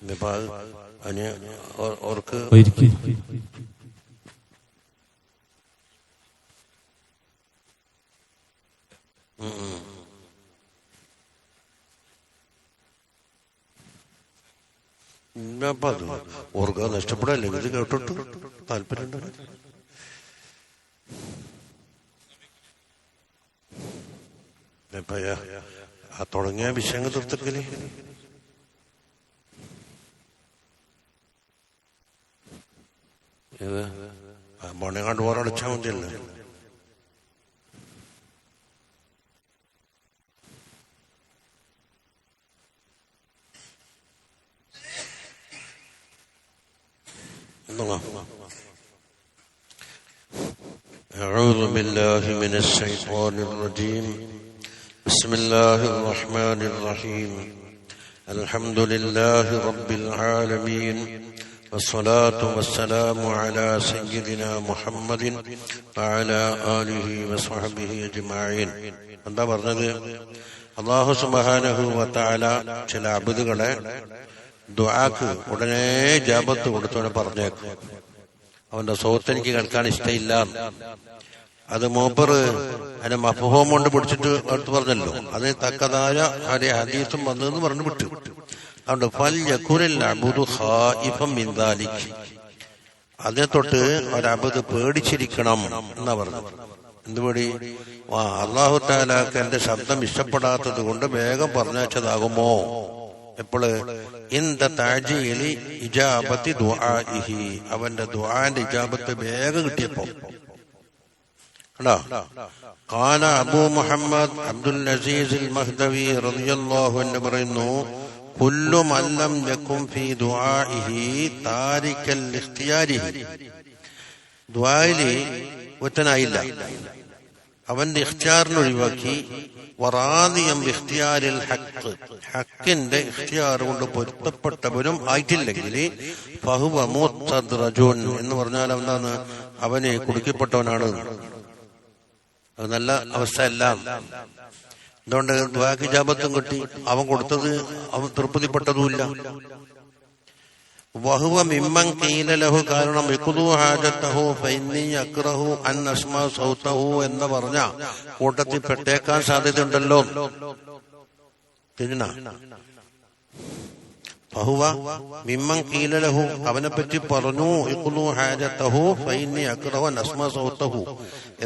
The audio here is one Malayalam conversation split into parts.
ഇനിയിപ്പോ അത് അതിന് ഓ- ഓർക്ക് ഒരിക്കൽ ഇനിയിപ്പോ അത് ഓർക്ക് നഷ്ടപ്പെടല്ലേ ഇത് കേട്ടിട്ട് താല്പര്യമുണ്ട് ഇനിയിപ്പോ ആ തുടങ്ങിയ വിഷയങ്ങൾ തീർത്തിക്കല് ഇത് മണികാണ്ട് ഓരടച്ചാൽ മതിയല്ലോ നോക്കാം أعوذ بالله من الشيطان الرجيم بسم الله الرحمن الرحيم الحمد لله رب العالمين والصلاة والسلام على سيدنا محمد وعلى آله وصحبه أجمعين എന്താ പറഞ്ഞത് അള്ളാഹു സുബാനഹു വത്താല ചില അബുദുകളെ ദുആക്ക് ഉടനെ ജാപത്ത് കൊടുത്തോടെ പറഞ്ഞേക്കും അവന്റെ സുഹൃത്ത് എനിക്ക് കേൾക്കാൻ ഇഷ്ടമില്ല അത് മൂപ്പർ അതിന്റെ മഫഹോം കൊണ്ട് പിടിച്ചിട്ട് അടുത്ത് പറഞ്ഞല്ലോ. അത് തക്കതായ ആരെ ഹദീസും വന്നതെന്ന് പറഞ്ഞു വിട്ടു. അതുകൊണ്ട് ഫൽ അബുദു അതിനെ തൊട്ട് ഒരബുദ് പേടിച്ചിരിക്കണം എന്നാ പറഞ്ഞു എന്തുപടി പേടി? ആ അള്ളാഹു താലാക്ക് എന്റെ ശബ്ദം ഇഷ്ടപ്പെടാത്തത് കൊണ്ട് വേഗം പറഞ്ഞയച്ചതാകുമോ? എപ്പോൾ? ഇന്ത ഇജാപത്തി അവന്റെ ദുആന്റെ ഇജാബത്ത് വേഗം കിട്ടിയപ്പോ കണ്ടോ? കാല അബൂ മുഹമ്മദ് അബ്ദുൽ അസീസ് മഹ്ദവി റളിയല്ലാഹു അൻഹു പറയുന്നു കുല്ലു മല്ലം യകും ഫീ ദുആഇഹി താരിക്കൽ ഇഖ്തിയാരിഹി. ദുആയിലി ഒറ്റനായില്ല അവന്റെ ഇഖ്തിയാറിന് ഒഴിവാക്കി വറാദിയം ഇഖ്തിയാരിൽ ഹക്ക് ഹക്കിന്റെ ഇഖ്തിയാർ കൊണ്ട് പൊരുത്തപ്പെട്ടവനും ആയിട്ടില്ലെങ്കിൽ ഫഹുവ മൂത്തദ്റജുൻ എന്ന് പറഞ്ഞാൽ എന്താണ് അവനെ കുടുക്കിപ്പെട്ടവനാണ്. അത് നല്ല അവസ്ഥയല്ല. അതുകൊണ്ട് ദ്വാക്ക് ജാപത്തും കിട്ടി? അവൻ കൊടുത്തത് അവൻ തൃപ്തിപ്പെട്ടതുമില്ല. വഹുവ മിമ്മൻ കീല ലഹു കാരണം ഹാജത്തഹു ഫൈന്നി അക്രഹു അൻ അസ്മ സൗതഹു എന്ന് പറഞ്ഞ കൂട്ടത്തിൽ പെട്ടേക്കാൻ സാധ്യതയുണ്ടല്ലോ. തിരിഞ്ഞ ഫഹുവ മിമ്മൻ കീലലഹു അവനെ പറ്റി പറഞ്ഞു യഖുദു ഹാജത്തഹു ഫൈന്നി അക്റഹു നസ്മ സൗത്തഹു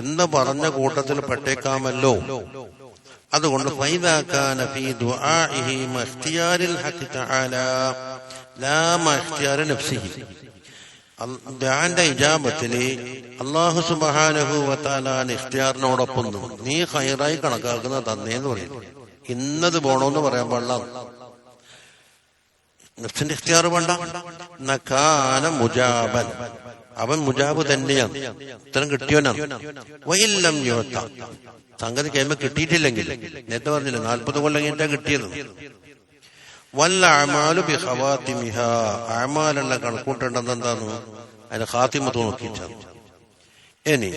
എന്ന് പറഞ്ഞ കൂട്ടത്തിൽ പെട്ടേക്കാമല്ലോ. അതുകൊണ്ട് ഫൈദാക്കാന ഫീ ദുആഇഹി മഖ്തിയാരിൽ ഹഖ് തആല ന്റെ ഇജാബത്തിൽ അള്ളാഹു അല്ലാഹു സുബ്ഹാനഹു ഇഖ്തിയാറിനോടൊപ്പം നിന്നു. നീ ഹൈറായി കണക്കാക്കുന്ന തന്നേന്ന് പറയും ഇന്നത് പോണോന്ന് പറയാൻ പാടില്ല. നഫ്സിന്റെ ഇഖ്തിയാർ വേണ്ട. നഖാന മുജാബൻ. അവൻ മുജാബ് തന്നെയാണ്. വയില്ലം യോത്ത സംഗതി കഴിയുമ്പോ കിട്ടിയിട്ടില്ലെങ്കിൽ. നേരത്തെ പറഞ്ഞില്ല നാൽപ്പത് കൊല്ലം കഴിഞ്ഞിട്ടാ കിട്ടിയത്. വല്ല അമാലു ബി ഖവാത്തിമിഹ. അമാലുള്ള കണക്കൂട്ടേണ്ടത് എന്താണ് അതിന്റെ ഹാത്തിമത്ത് നോക്കിച്ചാണ് ഇനി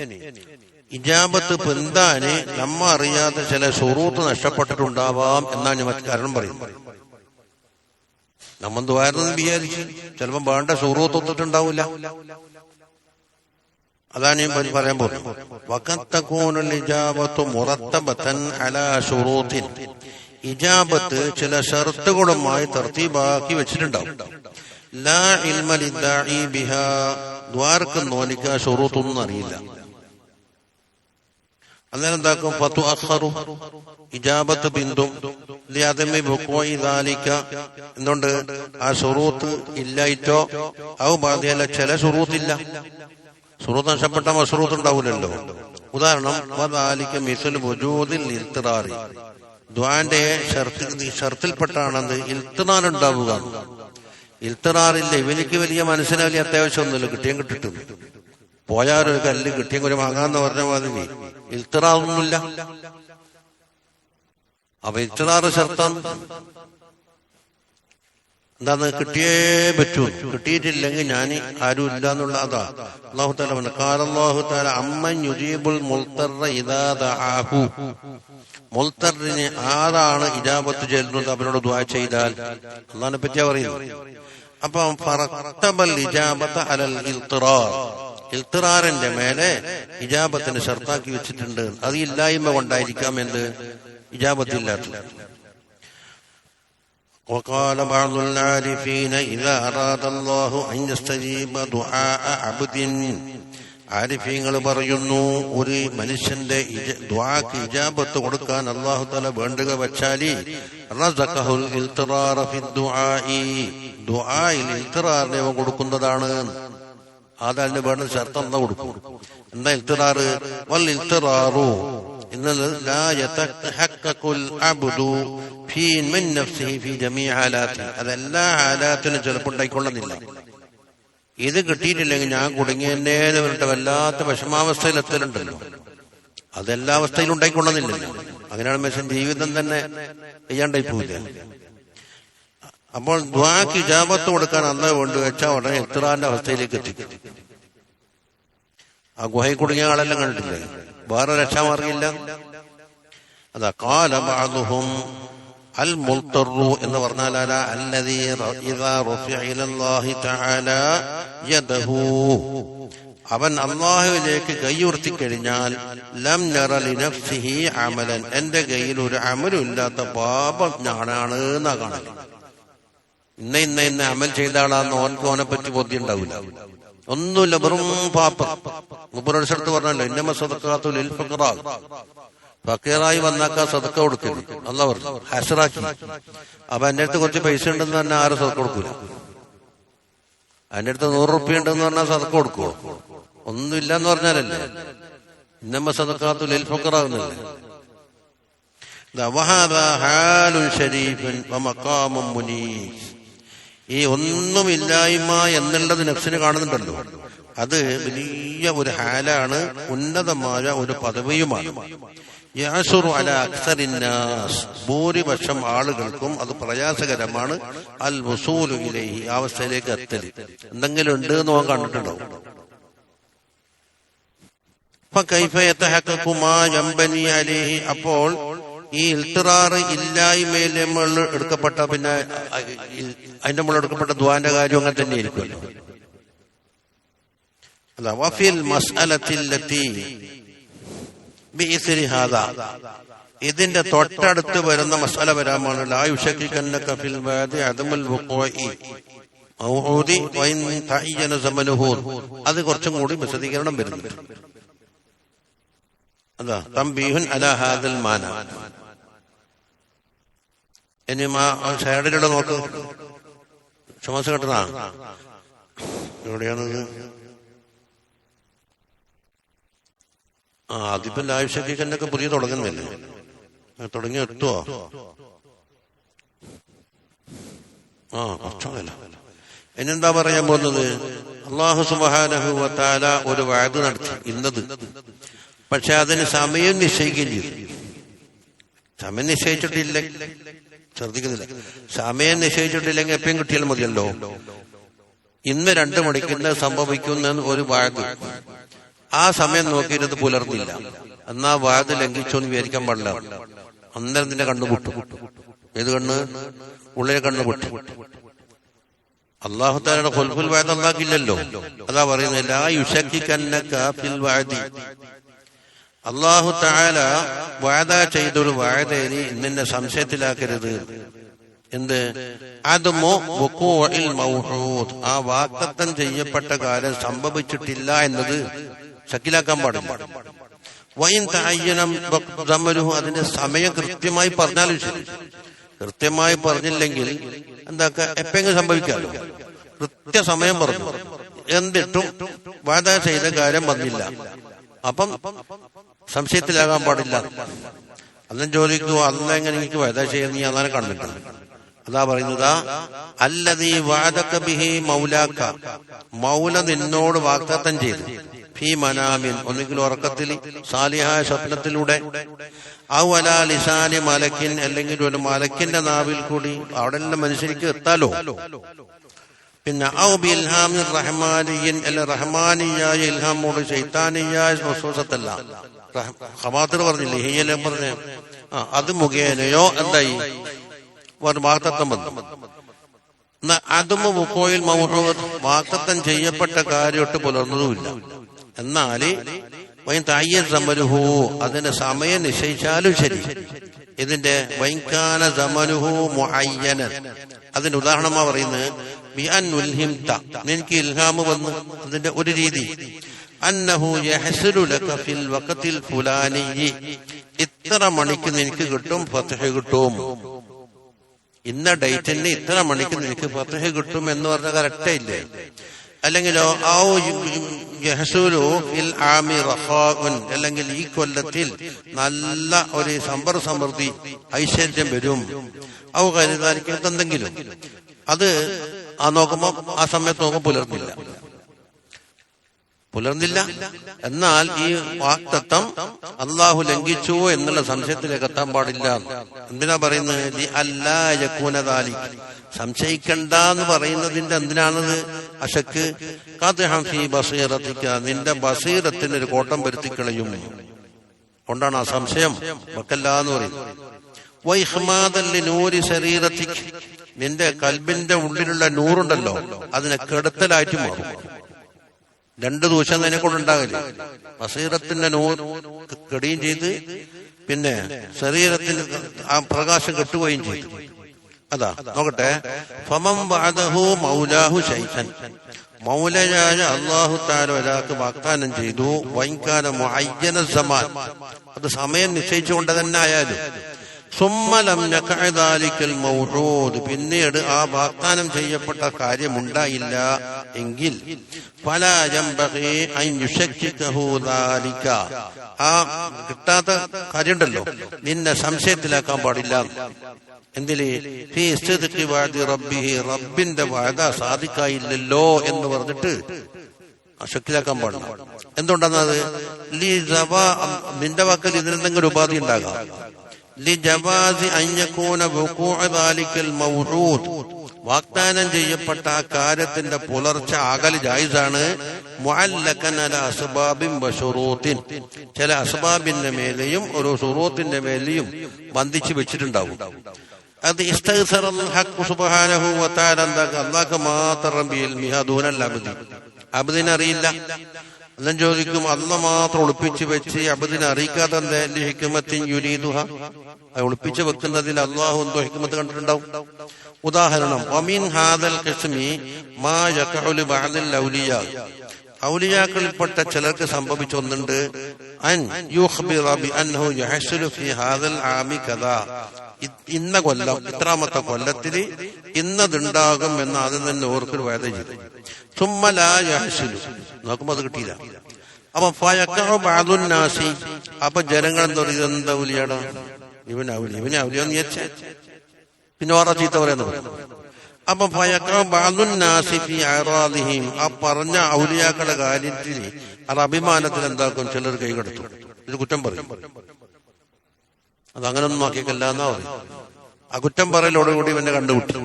ഇജാബത്ത് പെന്താന് നമ്മ അറിയാതെ ചില സുറൂത്ത് നഷ്ടപ്പെട്ടിട്ടുണ്ടാവാം എന്നാണ് മറ്റു കാരണം പറയുന്നത്. നമ്മ ദ്വാരെന്ന് വിചാരിച്ച്. ചിലപ്പോ വേണ്ട ഷുറൂത്ത് തൊത്തിട്ടുണ്ടാവില്ല അതാണ് ഞാൻ പറയാൻ പോകുന്നത്. ഇജാബത്തു ചില ഷർത്തുകളുമായി തർത്തീബാക്കി വെച്ചിട്ടുണ്ടാവും. ദ്വാർക്ക് നോലിക്ക ഷുറൂത്തൊന്നും അറിയില്ല. അന്നേരം എന്താക്കും? പത്തു അഖറു ഇജാബത്ത് ബിന്ദും ലിയാദമി ബുക്കോയി ആ സുറൂത്ത് ഇല്ലായിട്ടോ? ഔ ബാധ്യല്ല ചില ഷുറൂത്തില്ല. സുറൂത്ത് നഷ്ടപ്പെട്ട മസുറൂത്ത് ഉണ്ടാവില്ലല്ലോ ഉദാഹരണം വദാലിക മിസുൽ വുജൂദിൽ ഇൽത്തിറാറി. ദ്വാന്റെ ഷർത്തിൽ ഷർത്തിൽപ്പെട്ടാണെന്ന് ഇൽത്തിറാർ ഉണ്ടാവുക ഇൽത്തിറാറില്ല. ഇവനിക്ക് വലിയ മനസ്സിന് വലിയ അത്യാവശ്യമൊന്നുമില്ല. കിട്ടിയും കിട്ടിട്ടുണ്ട് പോയാൽ ഒരു കല്ല് കിട്ടിയും ഒരു വാങ്ങാന്ന് പറഞ്ഞ മാതിരി. ഇൽത്തിറാറൊന്നുമില്ല. അപ്പൊ ഇൽത്തറാറ് ഷർത്താണ് എന്താന്ന് കിട്ടിയേ പറ്റൂ. കിട്ടിയിട്ടില്ലെങ്കിൽ ഞാൻ ആരും ഇല്ല എന്നുള്ള അതാ. അള്ളാഹു താല പറഞ്ഞു താല അമ്മൻ യുജീബുൽ ആരാണ് ഇജാബത്ത് ചെല്ലുന്നത് അവരോട് ദ്വാ ചെയ്താൽ. അള്ളാഹിനെ പറ്റിയാ പറയുന്നത്. അപ്പം അലൽ ഇൽത്തിറാറിന്റെ മേലെ ഇജാബത്തിന് ഷർത്താക്കി വെച്ചിട്ടുണ്ട് അത് ഇല്ലായ്മ കൊണ്ടായിരിക്കാം എന്ത് ഇജാബത്തില്ലാത്തത് وقال بعض العارفين إذا أراد الله أن يستجيب دعاء عبد ആരിഫീങ്ങൾ പറയുന്നു ഒരു മനുഷ്യന്റെ ഇജ- ദ്വാക്ക് ഇജാബത്ത് കൊടുക്കാൻ അള്ളാഹു തല വേണ്ടുക വച്ചാലി റസഖഹുൽ ഇൽത്തിറാറ ഫി ദുആഇ. ദുആയിൽ ഇൽത്തിറാറിനെ അവൻ കൊടുക്കുന്നതാണ് അതല്ല വേണ്ട ശർത്തം എന്താ കൊടുക്കും. എന്താ ഇൽത്തിറാറ്? വൽ ഇൽത്തിറാറു. അതെല്ലാ ഹാലാത്തിനും ചിലപ്പോൾ ഉണ്ടായിക്കൊള്ളുന്നില്ല. ഇത് കിട്ടിയിട്ടില്ലെങ്കിൽ ഞാൻ കുടുങ്ങിയെന്നേ വരട്ടെ വല്ലാത്ത വിഷമാവസ്ഥയിൽ എത്തലുണ്ടല്ലോ. അതെല്ലാ അവസ്ഥയിലും ഉണ്ടായിക്കൊള്ളുന്നില്ലല്ലോ. അങ്ങനെയാണ് മനുഷ്യൻ ജീവിതം തന്നെ ചെയ്യാണ്ടായി പോവില്ല അപ്പോൾ ദ്വാക്ക് ഇജാബത്ത് കൊടുക്കാൻ അന്ന് കൊണ്ട് വെച്ചാൽ ഉടനെ ഇത്രാന്റെ അവസ്ഥയിലേക്ക് എത്തിക്കും ആ ഗുഹയിൽ കുടുങ്ങിയ ആളെല്ലാം കണ്ടിട്ടില്ലേ? വേറെ രക്ഷാമാർഗില്ല അതാ കാലബാദുഹും അൽ മുൽത്തറു എന്ന് പറഞ്ഞാൽ തആല അവൻ അള്ളാഹുവിലേക്ക് കൈയുർത്തി കഴിഞ്ഞാൽ ലം അമലൻ. എന്റെ കയ്യിൽ ഒരു അമലും ഇല്ലാത്ത പാപം ഞാനാണ് എന്നാ കാണൽ ഇന്ന ഇന്ന ഇന്ന അമൽ ചെയ്ത ആളാന്ന് ഓനക്ക് ഓനെ പറ്റി ബോധ്യം ഉണ്ടാവില്ല ഒന്നുമില്ല വെറും പാപ്പ സ്ഥലത്ത് പറഞ്ഞല്ലോ ഇന്നമ സദക്കാത്തു ലിൽ ഫഖറാ. ഫക്കീറായി വന്നാക്കാ സദക്ക കൊടുക്കരുത് അല്ല പറഞ്ഞു. ഹസറാക്കി. അപ്പൊ എന്റെ അടുത്ത് കുറച്ച് പൈസ ഉണ്ടെന്ന് പറഞ്ഞാൽ ആരും സദക്ക കൊടുക്കൂല? എന്റെ അടുത്ത് നൂറ് റുപ്യ ഉണ്ടെന്ന് പറഞ്ഞാൽ സദക്ക കൊടുക്കുവോ? ഒന്നുമില്ല എന്ന് പറഞ്ഞാലല്ലേ? ഇന്നമ്മ സദക്കാത്തു ലിൽ ഫഖറാകുന്നില്ലേ ദാ വഹാദാ ഹാലുൽ ശരീഫൻ വമഖാമും മുനീസ്. ഈ ഒന്നുമില്ലായ്മ എന്നുള്ളത് നഫ്സിനെ കാണുന്നുണ്ടല്ലോ. അത് വലിയ ഒരു ഹാലാണ് ഉന്നതമായ ഒരു പദവിയുമാണ്. ഭൂരിപക്ഷം ആളുകൾക്കും അത് പ്രയാസകരമാണ്. അൽ വസൂലു ഈ അവസ്ഥയിലേക്ക് എത്തൽ എന്തെങ്കിലും ഉണ്ട് എന്ന് അവൻ കണ്ടിട്ടുണ്ടോ അപ്പൊ അപ്പോൾ ഈ ഇൽത്തിറാറ് ഇല്ലായ്മയിൽ നമ്മൾ എടുക്കപ്പെട്ട പിന്നെ അതിന്റെ മുകളിൽ എടുക്കപ്പെട്ട ദ്വാന്റെ കാര്യം അങ്ങനെ തന്നെ ഇരിക്കുമല്ലോ വഫിൽ ഇതിന്റെ തൊട്ടടുത്ത് വരുന്ന മസാല വരാമാണ് ലാ യുഷക്കിക്കന്നക ഫിൽ വാദി അദമുൽ വുഖൂഇ മൗഊദി വഇൻ തഅയ്യന സമനുഹു. അത് കുറച്ചും കൂടി വിശദീകരണം വരുന്നുണ്ട്. അതാ തംബീഹുൻ അലാ ഹാദൽ മാന. ഇനി ആ സൈഡിലുള്ള നോക്ക്. ചുമസ് കെട്ടണ എവിടെയാണത്? ആ അതിപ്പം സർട്ടിഫിക്കറ്റിനൊക്കെ പുതിയ തുടങ്ങുന്നില്ലേ? തുടങ്ങി എത്തുവോ? ആ കുറച്ചല്ല എന്നെന്താ പറയാൻ പോകുന്നത്? അള്ളാഹു സുബാനഹുവത്താല ഒരു വാഗ് നടത്തി ഇന്നത്. പക്ഷെ അതിന് സമയം നിശ്ചയിക്കുകയും ചെയ്തു സമയം നിശ്ചയിച്ചിട്ടില്ല. ശ്രദ്ധിക്കുന്നില്ല സമയം നിശ്ചയിച്ചിട്ടില്ലെങ്കിൽ എപ്പോഴും കിട്ടിയാൽ മതിയല്ലോ. ഇന്ന് രണ്ടു മണിക്ക് ഇന്ന് സംഭവിക്കുന്ന ഒരു വാഴ് ആ സമയം നോക്കിയിരുന്നത് പുലർന്നില്ല. എന്നാ വാഴ് ലംഘിച്ചോന്ന് വിചാരിക്കാൻ പാടില്ല. അന്നേരം നിന്റെ കണ്ണു പൊട്ടു. ഏത് കണ്ണ്? ഉള്ളിലെ കണ്ണു പൊട്ടു. അള്ളാഹു താലയുടെ കൊൽഫുൽ വാഴ അള്ളാഹില്ലല്ലോ അതാ പറയുന്നില്ല യുഷക്കിക്കന്നക കാഫിൽ അള്ളാഹു താല വാദ ചെയ്തൊരു വാഴതേരി നിന്നെ സംശയത്തിലാക്കരുത്. എന്ത്? മൗഹൂദ് ആ വാക്തത്വം ചെയ്യപ്പെട്ട കാര്യം സംഭവിച്ചിട്ടില്ല എന്നത് ശക്കിലാക്കാൻ പാടില്ല. വൈൻ തായ്യനം അതിന്റെ സമയം കൃത്യമായി പറഞ്ഞാലും ശരി. കൃത്യമായി പറഞ്ഞില്ലെങ്കിൽ എന്താക്ക? എപ്പെങ്കിലും സംഭവിക്കാമല്ലോ കൃത്യസമയം പറഞ്ഞു. എന്നിട്ടും വാദ ചെയ്ത കാര്യം വന്നില്ല. അപ്പം സംശയത്തിലാകാൻ പാടില്ല. അന്നും ചോദിക്കൂ അന്ന് എങ്ങനെ എനിക്ക് ചെയ്യുന്ന? നീ അന്നാനെ കണ്ടിട്ടുണ്ട് അതാ പറയുന്നതാ അല്ലതീ വാദക്ക ബിഹി മൗലാക്ക. മൗല നിന്നോട് വാഗ്ദത്തം ചെയ്തു. ഫീ മനാമിൻ ഒന്നുകിൽ ഉറക്കത്തിൽ സാലിഹായ സ്വപ്നത്തിലൂടെ. അലാ ലിസാനി മലക്കിൻ അല്ലെങ്കിൽ ഒരു മലക്കിന്റെ നാവിൽ കൂടി അവിടെ മനുഷ്യർക്ക് എത്താലോ? പിന്നെ ഔബി ബിൽഹാമിൻ റഹ്മാനിയൻ അല്ല റഹ്മാനിയായ ഇൽഹാമോട് ശൈത്താനിയായ വസ്വസത്തല്ല ഖമാത്തിർ പറഞ്ഞില്ലേ ഹിയലും പറഞ്ഞ. ആ അത് മുഖേനയോ എന്തായി വാർത്തത്വം വന്നു. അതും മുക്കോയിൽ മൗഹൂദ് വാക്തത്വം ചെയ്യപ്പെട്ട കാര്യമൊട്ട് പുലർന്നതുമില്ല. എന്നാൽ വൈൻ തായ്യ സമനുഹു അതിന് സമയം നിശ്ചയിച്ചാലും ശരി. ഇതിന്റെ വൈകാന സമനുഹു മുഅയ്യനൻ അതിന് ഉദാഹരണമാ പറയുന്നത് നിനക്ക് ഇൽഹാമ് വന്നു. അതിന്റെ ഒരു രീതി. ഇത്ര മണിക്ക് നിനക്ക് കിട്ടും ഫത്ഹ് കിട്ടും. ഇന്ന ഡേറ്റിന് ഇത്ര മണിക്ക് നിനക്ക് ഫത്ഹ് കിട്ടും എന്ന് പറഞ്ഞ കറക്റ്റ് ഇല്ലേ അല്ലെങ്കിലോ റഖാഉൻ അല്ലെങ്കിൽ ഈ കൊല്ലത്തിൽ നല്ല ഒരു സമ്പർ സമൃദ്ധി ഐശ്വര്യം വരും. ഔ കരുതാനിക്കും എന്തെങ്കിലും. അത് ആ നോക്കുമ്പോ ആ സമയത്ത് നോക്കുമ്പോൾ പുലർന്നില്ല. പുലർന്നില്ല. എന്നാൽ ഈ വാക്തത്വം അള്ളാഹു ലംഘിച്ചു എന്നുള്ള സംശയത്തിലേക്ക് എത്താൻ പാടില്ല. എന്തിനാ പറയുന്നത്? അല്ലായക്കൂനതാലി സംശയിക്കണ്ട എന്ന് പറയുന്നതിന്റെ എന്തിനാണത്? അശക്ക് നിന്റെ ബസീറത്തിന് ഒരു കോട്ടം വരുത്തി കളയും കൊണ്ടാണ് ആ സംശയം. മക്കല്ല എന്ന് പറയുന്നത് നൂരി നിന്റെ കൽബിന്റെ ഉള്ളിലുള്ള നൂറുണ്ടല്ലോ അതിനെ കെടുത്തലായിട്ട് മാറും രണ്ടു ദൂഷം നിന്നെ കൊണ്ടുണ്ടാകില്ല ബസീറത്തിന്റെ നൂർ കെടുകയും ചെയ്ത് പിന്നെ ശരീരത്തിന് ആ പ്രകാശം കെട്ടുകയും ചെയ്തു. അതാ നോക്കട്ടെ. ഫമം മൗലാഹു മൗലയായ അള്ളാഹു താര ഒരാൾക്ക് വാഗ്ദാനം ചെയ്തു വൈകാലം മുഅയ്യന സമാൻ. അത് സമയം നിശ്ചയിച്ചുകൊണ്ട് തന്നെ ആയാലും പിന്നീട് ആ വാഗ്ദാനം ചെയ്യപ്പെട്ട കാര്യമുണ്ടായില്ല എങ്കിൽ ആ കിട്ടാത്ത കാര്യമുണ്ടല്ലോ. നിന്നെ സംശയത്തിലാക്കാൻ പാടില്ല. എന്തിൽ? റബ്ബിഹി. റബ്ബിന്റെ വാഴ സാധിക്കായില്ലല്ലോ എന്ന് പറഞ്ഞിട്ട് ശക്തിയാക്കാൻ പാടില്ല. എന്തുകൊണ്ടാണത്? ജവാ നിന്റെ വാക്കൽ ഇതിനെന്തെങ്കിലും ഉപാധി ഉണ്ടാകാം. വാഗ്ദാനം ചെയ്യപ്പെട്ട ആ കാര്യത്തിന്റെ പുലർച്ച അകൽ ജായിസാണ്. ചില അസ്ബാബിന്റെ മേലെയും ഒരു സുറൂത്തിന്റെ മേലെയും ബന്ധിച്ചു വെച്ചിട്ടുണ്ടാവും. അത് അല്ലാഹു മാത്രം ബിൽ എല്ലാം ചോദിക്കും അന്ന് മാത്രം ഒളിപ്പിച്ചു വെച്ച് അബദിനെ അറിയിക്കാതെ എന്റെ ഹിക്കുമത്തിൻ യുരീദുഹ? അത് ഒളിപ്പിച്ച് വെക്കുന്നതിൽ അള്ളാഹു എന്തോ ഹിക്കുമത്ത് കണ്ടിട്ടുണ്ടാവും. ഉദാഹരണം ഒമീൻ ഹാദൽ കസ്മി മാ യഖഉലു ബഅദൽ ഔലിയ. ഔലിയാക്കളിൽപ്പെട്ട ചിലർക്ക് സംഭവിച്ചൊന്നുണ്ട് ഇന്ന കൊല്ലം ഇത്രാമത്തെ കൊല്ലത്തിൽ ഇന്നതുണ്ടാകും എന്ന് ആദ്യം തന്നെ ഓർക്കൽ വേദ ചെയ്തു. സുമ്മലാഹുലു നോക്കുമ്പോ അത് കിട്ടിയില്ല. അപ്പൊ ഫയക്കാസി അപ്പൊ ജനങ്ങൾ എന്താ പറയുക എന്താ ഇവൻ വിചാരിച്ച. പിന്നെ ഓറ ചീത്ത പറയുന്നത് അപ്പൊ ഫയക്കാസിഫി അറാദിഹിം ആ പറഞ്ഞ ഔലിയാക്കളുടെ കാര്യത്തിൽ അത് അഭിമാനത്തിൽ എന്താക്കും? ചിലർ കൈകടത്തും ഇത് കുറ്റം പറയും. അത് അങ്ങനൊന്നും നോക്കിയല്ല എന്നാ പറയും ആ കുറ്റം പറയലോടുകൂടി ഇവനെ കണ്ടുവിട്ടു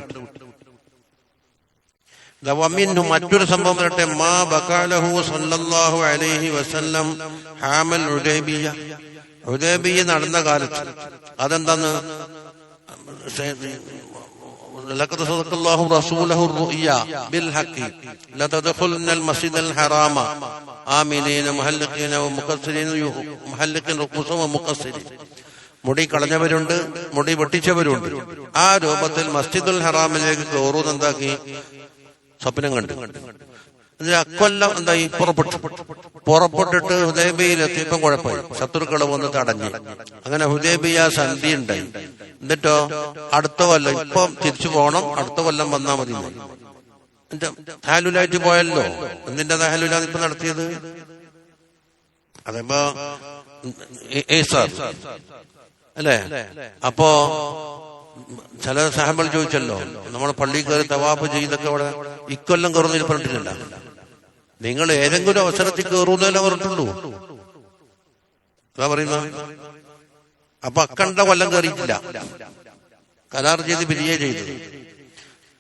വമിൻഹു മറ്റൊരു സംഭവം പറയട്ടെ മാ ബക്കാലഹു സല്ലല്ലാഹു അലൈഹി വസല്ലം ഹാമൽ ഉദൈബിയ ഉദൈബിയ നടന്ന കാലത്ത് അതെന്താന്ന് لقد صدق الله رسوله الرؤيا بالحق لتدخلن المسجد الحرام آمنين محلقين ومقصرين محلقين رؤوسا ومقصرين മുടി കളഞ്ഞവരുണ്ട് മുടി വെട്ടിച്ചവരുണ്ട്. ആ രൂപത്തിൽ മസ്ജിദുൽ ഹറാമിലേക്ക് കയറൂന്ന് എന്താക്കി സ്വപ്നം കണ്ടു. അക്കൊല്ലം എന്തായി? പുറപ്പെട്ടു. പുറപ്പെട്ടിട്ട് ഹുദൈബിയിൽ എത്തിയപ്പം കുഴപ്പമില്ല ശത്രുക്കൾ വന്ന് തടഞ്ഞു. അങ്ങനെ ഹുദൈബിയ സന്ധി ഉണ്ടായി. എന്നിട്ടോ അടുത്ത കൊല്ലം ഇപ്പം തിരിച്ചു പോകണം അടുത്ത കൊല്ലം വന്നാ മതി. എന്റെ പോയല്ലോ. എന്തിന്റെ താലുല ഇപ്പൊ നടത്തിയത്? അതപ്പോ അല്ലേ? അപ്പോ ചില സാഹബൾ ചോദിച്ചല്ലോ നമ്മൾ പള്ളി കയറി തവാപ്പ് ചെയ്തൊക്കെ അവിടെ ഇക്കൊല്ലം കയറുന്നതിൽ പറഞ്ഞിട്ടില്ല നിങ്ങൾ ഏതെങ്കിലും അവസരത്തിൽ കയറുന്നതിലേ പറഞ്ഞിട്ടുള്ളൂ. അതാ പറയുന്ന അപ്പൊ അക്കണ്ട കൊല്ലം കയറിയിട്ടില്ല. കരാർ ചെയ്ത് പിരിയെ ചെയ്തു.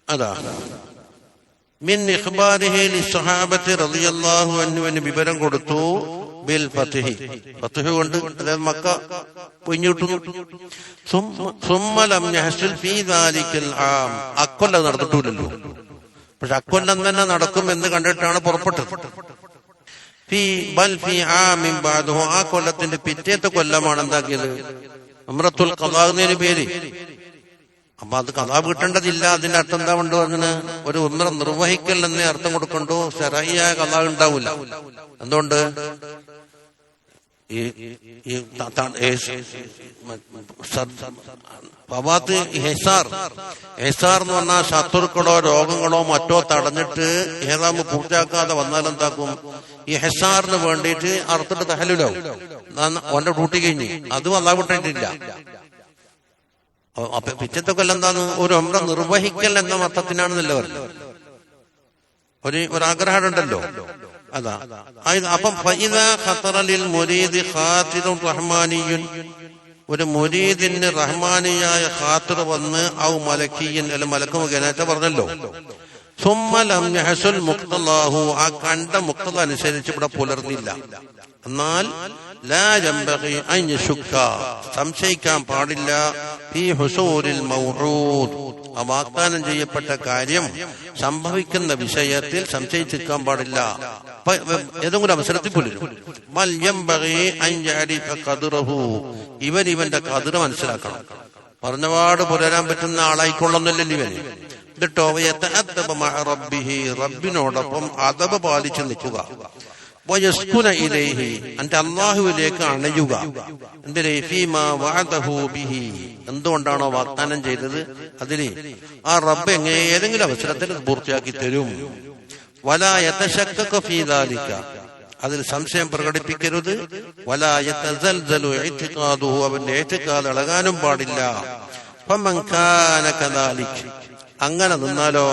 അതാ. മിൻ ഇഖ്ബാരിഹി ലിസ്സഹാബത്തി റളിയല്ലാഹു അൻഹു വിവരം കൊടുത്തു. ബിൽ ഫത്ഹി ഫത്ഹ് കൊണ്ട് അതായത് മക്ക ആം. അക്കൊല്ലം നടന്നിട്ടില്ലല്ലോ പക്ഷെ അക്കൊല്ലം തന്നെ നടക്കും എന്ന് കണ്ടിട്ടാണ് പുറപ്പെട്ടത്. ആ കൊല്ലത്തിന്റെ പിറ്റേത്തെ കൊല്ലമാണ് എന്താക്കിയത്? ഉംറത്തുൽ കഥാകുന്നതിന് പേര്. അപ്പൊ അത് കഥാ കിട്ടേണ്ടതില്ല. അതിന്റെ അർത്ഥം എന്താ കൊണ്ടോ അങ്ങനെ ഒരു ഒന്നര നിർവഹിക്കൽ എന്നേ അർത്ഥം കൊടുക്കണ്ടോ. ശരായിയായ കഥ ഉണ്ടാവില്ല എന്തുകൊണ്ട്? ഈ ഈ ത- ത- ഏ- സ- ഫവാത്ത് ഹെസാർ. ഹെസാർ എന്ന് പറഞ്ഞാൽ ശത്രുക്കളോ രോഗങ്ങളോ മറ്റോ തടഞ്ഞിട്ട് ഏതാമ്പ് പൂർത്തിയാക്കാതെ വന്നാൽ എന്താക്കും? ഈ ഹെസാറിന് വേണ്ടിയിട്ട് അറുത്തിട്ട് തഹലിലോ ഓന്റെ ഡ്യൂട്ടി കഴിഞ്ഞ്. അതും അതാ വിട്ടിട്ടില്ല അപ്പൊ- പിറ്റത്തെ കൊല്ലം എന്താണ്? ഒരു ഒമ്ര നിർവഹിക്കൽ എന്ന മത്തത്തിനാണെന്നല്ലോ പറഞ്ഞത്. ഒരു ഒരാഗ്രഹം ഉണ്ടല്ലോ അതാ അപ്പം റഹ്മാനിയുൻ ഒരു മുരീദിന് റഹ്മാനിയായ ഖാത്തിർ വന്ന് ഔ മലക്കിയൻ അല്ല മലക്ക് മുഖേനത്തെ പറഞ്ഞല്ലോ. സുമ്മലം മുക്തലാഹു ആ കണ്ട മുക്തത അനുസരിച്ച് ഇവിടെ പുലർന്നില്ല. എന്നാൽ സംശയിക്കാൻ പാടില്ല. ആ വാഗ്ദാനം ചെയ്യപ്പെട്ട കാര്യം സംഭവിക്കുന്ന വിഷയത്തിൽ സംശയിച്ചിരിക്കാൻ പാടില്ല. ഏതെങ്കിലും അവസരത്തിൽ ഖദ്റഹു. ഇവൻ ഇവന്റെ കതിർ മനസ്സിലാക്കണം. പറഞ്ഞപാട് പുലരാൻ പറ്റുന്ന ആളായിക്കൊള്ളുന്നില്ലല്ലോ ഇവന്. എന്നിട്ടോ റബ്ബിനോടൊപ്പം അദബ് പാലിച്ചു നിൽക്കുക. ഇലൈഹി അന്റെ അള്ളാഹുവിലേക്ക് അണയുക. ബിഹി. എന്തുകൊണ്ടാണോ വാഗ്ദാനം ചെയ്തത്? അതിന് ആ റബ്ബ് എങ്ങനെ ഏതെങ്കിലും അവസരത്തിൽ പൂർത്തിയാക്കി തരും. വലാ യതശക്കക ഫീ ദാലിക. അതിൽ സംശയം പ്രകടിപ്പിക്കരുത്. വലാ യതസൽസലു ഇഅ്തിഖാദുഹു അവന്റെ ഇഅ്തിഖാദ് ഇളകാനും പാടില്ല. അങ്ങനെ നിന്നാലോ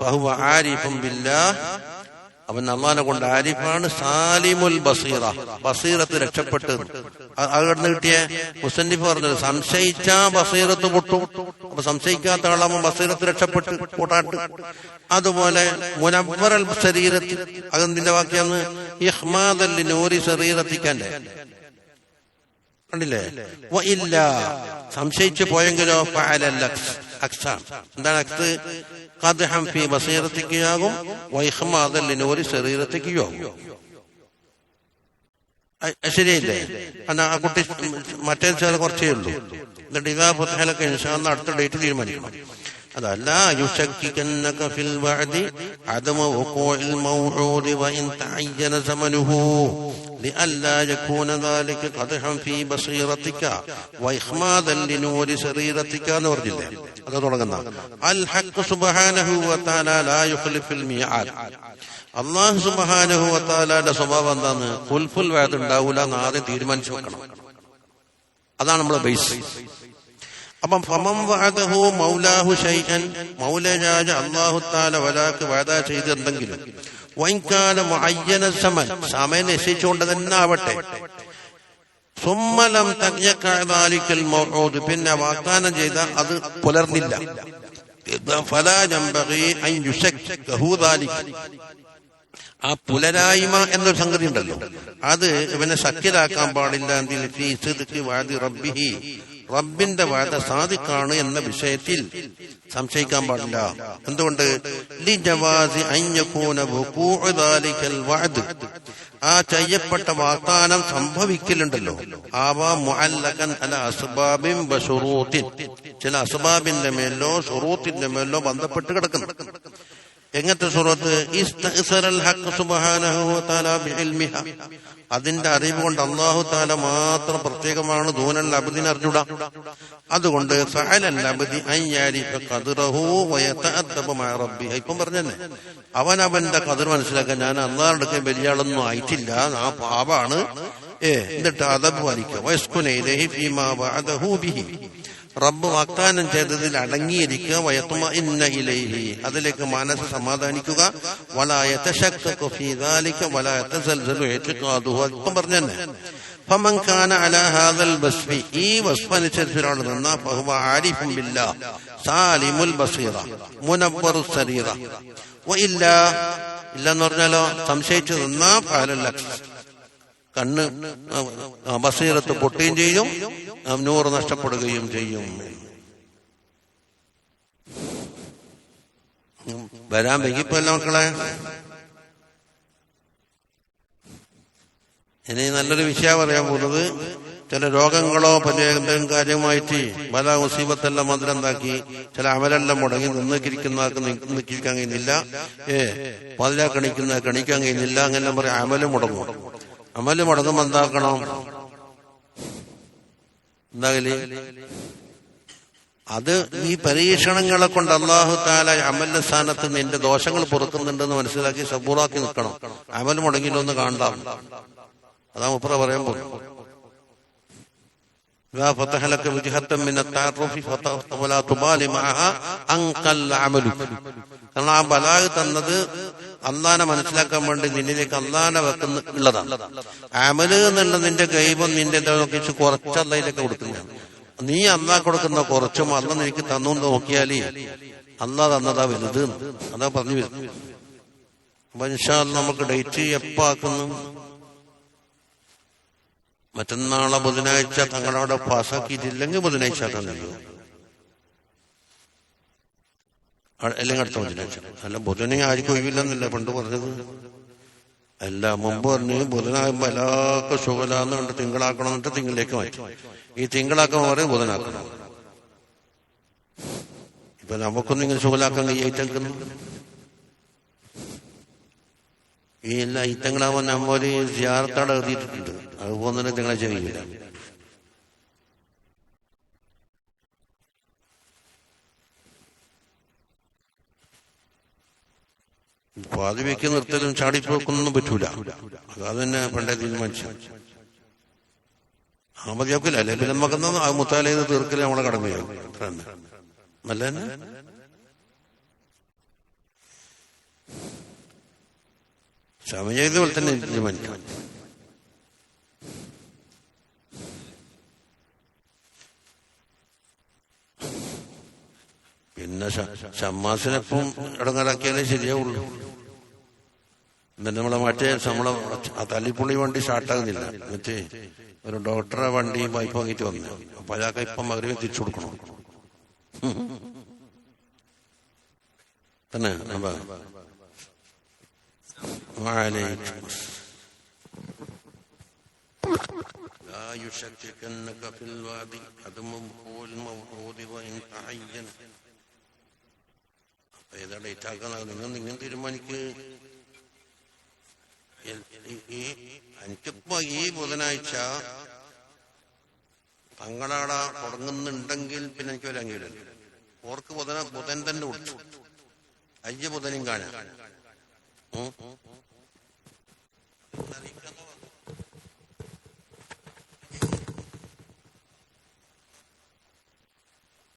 ഫഹുവ ആരിഫും ബില്ലാഹ്. അവൻ അള്ളാനെ കൊണ്ട് ആരിഫാണ് സാലിമുൽ ബസീറ. ബസീറത്ത് രക്ഷപ്പെട്ട്. അവിടുന്ന് കിട്ടിയ? മുസന്നിഫ് പറഞ്ഞത് സംശയിച്ച ബസീറത്ത് പൊട്ടും. അപ്പൊ സംശയിക്കാത്ത ആളാകുമ്പോൾ ബസീറത്ത് രക്ഷപ്പെട്ട്. കൂട്ടാട്ട്. അതുപോലെ മുനവറൽ ശരീരത്തിൽ. അതെന്തിന്റെ വാക്യാന്ന്? ഇഹ്മാദല്ലി നൂരി ശരീരത്തിക്കന്റെ. കണ്ടില്ലേ? ഇല്ല. സംശയിച്ചു പോയെങ്കിലോ ഫഅലൽ അക്സ്. എന്താണ് അക്സ് കദ്ഹം ഫി ബസീറത്തിക്കാകും വൈഹ്മാദൽ ലിനൂരി ശരീരത്തിക്കാകും ശരിയല്ലേ? എന്നാ ആ കുട്ടി മറ്റേ ചില കുറച്ചേ ഉള്ളൂ. എന്നിട്ട് ഇതാ പുത്തഹലൊക്കെ ഇൻഷാന്ന് അടുത്ത ഡേറ്റ് തീരുമാനിക്കണം. അതല്ല يشككنك في الوعد عدم وقوع الموعود وإن تعين زمنه لئلا يكون ذلك قدحا في بصيرتك وإخمادا لنور سريرتك എന്ന് പറഞ്ഞില്ലേ അത് തുടങ്ങുന്ന അൽ ഹഖ് സുബ്ഹാനഹു വതആല ലാ യുഖ്ലിഫുൽ മിആദ് അള്ളാഹു സുബ്ഹാനഹു വതആലയുടെ സ്വഭാവം എന്താണ് ഫുൽഫുൽ വാദ് ഉണ്ടാവൂല എന്ന് ആദ്യം തീരുമാനിച്ചു വെക്കണം അതാണ് നമ്മുടെ ബേസ് അപ്പം ഫമം വാദഹു മൗലാഹു ഷൈഅൻ മൗലജാജ അല്ലാഹു തആല വലാക്ക് വഅദ ചെയ്തെന്തെങ്കിലും വൈകാല മുഅയ്യന സമൻ സമയം നിശ്ചയിച്ചുകൊണ്ട് തന്നെ ആവട്ടെ. സുമ്മലം തജ്ഞക്കാലിക്കൽ മൗഊദ്. പിന്നെ വാഗ്ദാനം ചെയ്ത അത് പുലർന്നില്ല. ഫലാ ജംബഗി അൻ യുശക്കഹു ദാലിക. ആ പുലരായ്മ എന്നൊരു സംഗതി ഉണ്ടല്ലോ അത് ഇവനെ സഖ്യരാക്കാൻ പാടില്ല. എന്തിൽ വാദി റബ്ബിഹി. റബ്ബിന്റെ വാദ സാധിക്കാണ് എന്ന വിഷയത്തിൽ സംശയിക്കാൻ പാടില്ല. എന്തുകൊണ്ട്? ആ ചെയ്യപ്പെട്ട വാഗ്ദാനം സംഭവിക്കലുണ്ടല്ലോ. ചില അസുബാബിന്റെ മേലോ ഷുറൂത്തിന്റെ മേലോ ബന്ധപ്പെട്ട് കിടക്കുന്നു. എങ്ങനത്തെ സുഹൃത്ത് അതിന്റെ അറിവ് കൊണ്ട് അള്ളാഹു താല മാത്രം പ്രത്യേകമാണ്. ദൂനൽ അബദിനെ അറിഞ്ഞൂടാ. അതുകൊണ്ട് ഇപ്പം പറഞ്ഞല്ലേ? അവൻ അവന്റെ കതിർ മനസ്സിലാക്കാൻ ഞാൻ അള്ളാഹുടെ അടുക്കൽ വലിയ ആളൊന്നും ആയിട്ടില്ല. ആ പാവാണ് ഏ എന്നിട്ട് അതബ് പാലിക്കുക. റബ്ബ് വാഗ്ദാനം ചെയ്തതിൽ അടങ്ങിയിരിക്കുക. വയത്തുമ അതിലേക്ക് മനസ്സ് സമാധാനിക്കുക. വലായത്തെ ശക്തലിക്ക വലായത്ത സൽസലു ഏറ്റുക്കാതുഹു അല്പം ഹാദൽ ബസ്ഫി ഈ വസ്ഫ് അനുസരിച്ച് ഒരാൾ നിന്ന ഫഹുവ ആരിഫും സാലിമുൽ ബസീറ. മുനവ്വറു സരീറ. ഇല്ല. ഇല്ലെന്ന് പറഞ്ഞാലോ? സംശയിച്ചു നിന്നാ കണ്ണ് ബസീറത്ത് പൊട്ടുകയും ചെയ്യും. നൂറ് നഷ്ടപ്പെടുകയും ചെയ്യും. വരാൻ വൈകിപ്പല്ല മക്കളെ? ഇനി നല്ലൊരു വിഷയം പറയാൻ പോകുന്നത് ചില രോഗങ്ങളോ പല എന്തെങ്കിലും കാര്യമായിട്ട് പല മുസീബത്തെല്ലാം മധുരണ്ടാക്കി ചില അമലെല്ലാം മുടങ്ങി നിന്നിരിക്കുന്നവർക്ക് നിൽക്കാൻ കഴിയുന്നില്ല. ഏ പതിലാ കണിക്കുന്ന കണിക്കാൻ കഴിയുന്നില്ല. അങ്ങനെ പറയാം. അമലും മുടങ്ങും. അമലും മുടങ്ങും എന്താക്കണം? എന്താകൽ? അത് ഈ പരീക്ഷണങ്ങളെ കൊണ്ട് അള്ളാഹു താല അമലിന്റെ സ്ഥാനത്ത് നിന്റെ ദോഷങ്ങൾ പുറത്തുന്നുണ്ടെന്ന് മനസ്സിലാക്കി സബൂറാക്കി നിൽക്കണം അമൽ മുടങ്ങിയിട്ടൊന്ന് കാണണ്ട. അതാ മുപ്പറ പറയാൻ പോകും إذا فتح لك وجهة من التعرف فتحت ولا تبالي معها أنقل عملك കാരണം ആ ബലാഗ് തന്നത് അള്ളാനെ മനസ്സിലാക്കാൻ വേണ്ടി നിന്നിലേക്ക് അള്ളാനെ വെക്കുന്ന ഉള്ളതാണ് അമല് എന്നുള്ള നിന്റെ ഗൈബം നിന്റെ എന്താ നോക്കിച്ച് കുറച്ച് അള്ളയിലേക്ക് കൊടുക്കുന്നതാണ് നീ അള്ളാ കൊടുക്കുന്ന കുറച്ചും അള്ള നിനക്ക് തന്നു നോക്കിയാലേ അള്ളാ തന്നതാ വലുത് എന്ന്. അതാ പറഞ്ഞു വരുന്നത് അപ്പൊ ഇൻഷാ അല്ലാ നമുക്ക് ഡേറ്റ് എപ്പോ ആക്കുന്നു മറ്റന്നാളെ ബുധനാഴ്ച തങ്ങളവിടെ പാസ്സാക്കിയിട്ടില്ലെങ്കിൽ ബുധനാഴ്ച തന്നല്ലോ അല്ലെങ്കിൽ അടുത്ത ബുധനാഴ്ച. അല്ല ബുധനെ ആർക്കും ഒഴിവില്ലെന്നല്ല പണ്ട് പറഞ്ഞത്? അല്ല മുമ്പ് പറഞ്ഞു ബുധനാകുമ്പോ എല്ലാവർക്കും സുഖലാന്ന് കണ്ട് തിങ്കളാക്കണം എന്നിട്ട് തിങ്കളിലേക്ക് മാറ്റി. ഈ തിങ്കളാക്കാൻ പറയും ബുധനാക്കണം. ഇപ്പൊ നമുക്കൊന്നും ഇങ്ങനെ സുഖലാക്കാൻ കഴിയായിട്ടേക്കുന്നു ഈ എല്ലാ ഇത്തങ്ങളാവുമ്പോൾ നമ്മൊരു സിയാർത്താടെ എഴുതിയിട്ടുണ്ട് അതുപോലെ തന്നെ തിങ്കളാഴ്ച ചെയ്യില്ല പാതി വെക്ക് നിർത്തലും ചാടിപ്പോക്കൊന്നും പറ്റൂല. അതാ തന്നെ പണ്ടേ തീരുമാനിച്ചു ആ മതിയാക്കില്ല അല്ലെ പിന്നെ നമുക്കെന്നാ ആ മുത്താലേന്ന് തീർക്കൽ നമ്മളെ തന്നെ നല്ല തന്നെ? സമയം പോലെ തന്നെ തീരുമാനിക്കാം. പിന്നെ ഷമ്മാസിനെപ്പം ഇടങ്ങലാക്കിയാലേ ശരിയാവുള്ളൂ. എന്നിട്ട് നമ്മളെ മറ്റേ നമ്മളെ തല്ലിപ്പുള്ളി വണ്ടി സ്റ്റാർട്ടാകുന്നില്ല. മറ്റേ ഒരു ഡോക്ടറെ വണ്ടി വായ്പ വാങ്ങിയിട്ട് വന്നു. അപ്പൊ അയാൾക്ക് ഇപ്പം മകരവേ തിരിച്ചു കൊടുക്കണം. തന്നെ وعليكم لا يشككنك في الوادي عدم وقوع الموعود وإن تعين അപ്പൊ ഏതാ ഡേറ്റ് ആക്കാൻ നിങ്ങൾ നിങ്ങൾ തീരുമാനിക്ക് എൽ- ഈ- ഈ എനിക്കിപ്പോ ഈ ബുധനാഴ്ച തങ്ങളാട തുടങ്ങുന്നുണ്ടെങ്കിൽ പിന്നെ എനിക്ക് വരാൻ കഴിയില്ല ഓർക്ക് ബുധന ബുധൻ തന്നെ വിളിച്ചു അയ്യ ബുധനും കാണാം Enrique